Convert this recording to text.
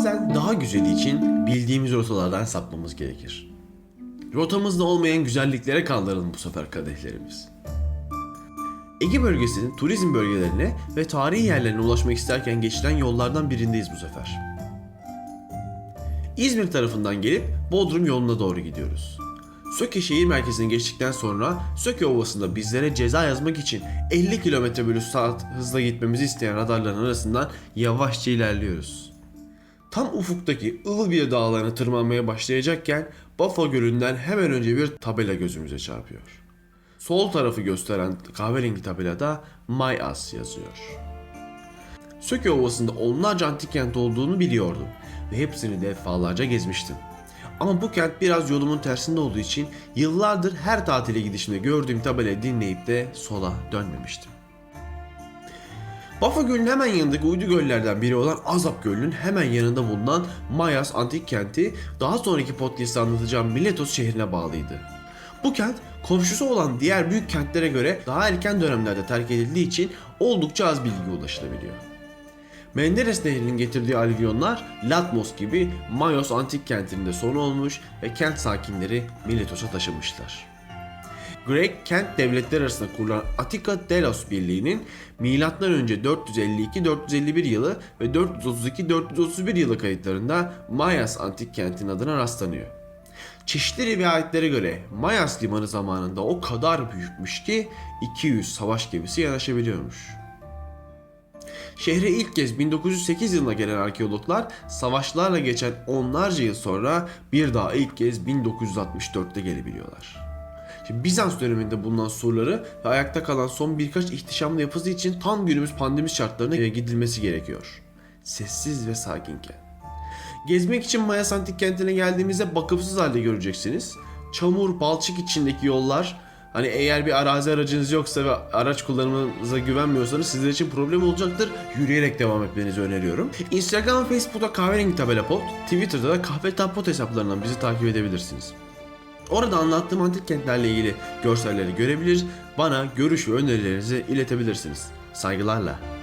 Bazen daha güzeli için bildiğimiz rotalardan sapmamız gerekir. Rotamızda olmayan güzelliklere kaldıralım bu sefer kadehlerimiz. Ege bölgesinin turizm bölgelerine ve tarihi yerlerine ulaşmak isterken geçilen yollardan birindeyiz bu sefer. İzmir tarafından gelip Bodrum yoluna doğru gidiyoruz. Söke şehir merkezine geçtikten sonra Söke Ovası'nda bizlere ceza yazmak için 50 km bölü saat hızla gitmemizi isteyen radarların arasından yavaşça ilerliyoruz. Tam ufuktaki Ilıbir dağlarına tırmanmaya başlayacakken Bafa Gölü'nden hemen önce bir tabela gözümüze çarpıyor. Sol tarafı gösteren kahverengi tabelada Mayas yazıyor. Söke Ovası'nda onlarca antik kent olduğunu biliyordum ve hepsini defalarca gezmiştim. Ama bu kent biraz yolumun tersinde olduğu için yıllardır her tatile gidişimde gördüğüm tabelayı dinleyip de sola dönmemiştim. Bafa Gölü'nün hemen yanındaki uydu göllerden biri olan Azap Gölü'nün hemen yanında bulunan Mayas antik kenti daha sonraki podcast'te anlatacağım Miletos şehrine bağlıydı. Bu kent komşusu olan diğer büyük kentlere göre daha erken dönemlerde terk edildiği için oldukça az bilgi ulaşılabiliyor. Menderes Nehri'nin getirdiği alüvyonlar Latmos gibi Mayos antik kentinde son olmuş ve kent sakinleri Miletos'a taşımışlar. Grek kent devletler arasında kurulan Attika Delos Birliği'nin M.Ö. 452-451 yılı ve 432-431 yılı kayıtlarında Mayas antik kentin adına rastlanıyor. Çeşitli rivayetlere göre Mayas limanı zamanında o kadar büyükmüş ki 200 savaş gemisi yanaşabiliyormuş. Şehre ilk kez 1908 yılına gelen arkeologlar savaşlarla geçen onlarca yıl sonra bir daha ilk kez 1964'te gelebiliyorlar. Şimdi Bizans döneminde bulunan surları ve ayakta kalan son birkaç ihtişamlı yapısı için tam günümüz pandemi şartlarına gidilmesi gerekiyor. Sessiz ve sakinken. Gezmek için Mayas Antik Kenti'ne geldiğimizde bakımsız halde göreceksiniz. Çamur, balçık içindeki yollar, hani eğer bir arazi aracınız yoksa ve araç kullanımınıza güvenmiyorsanız sizler için problem olacaktır. Yürüyerek devam etmenizi öneriyorum. Instagram Facebook'ta kahverengi tabela pot, Twitter'da da kahve tapot hesaplarından bizi takip edebilirsiniz. Orada anlattığım antik kentlerle ilgili görselleri görebilir, bana görüş ve önerilerinizi iletebilirsiniz. Saygılarla.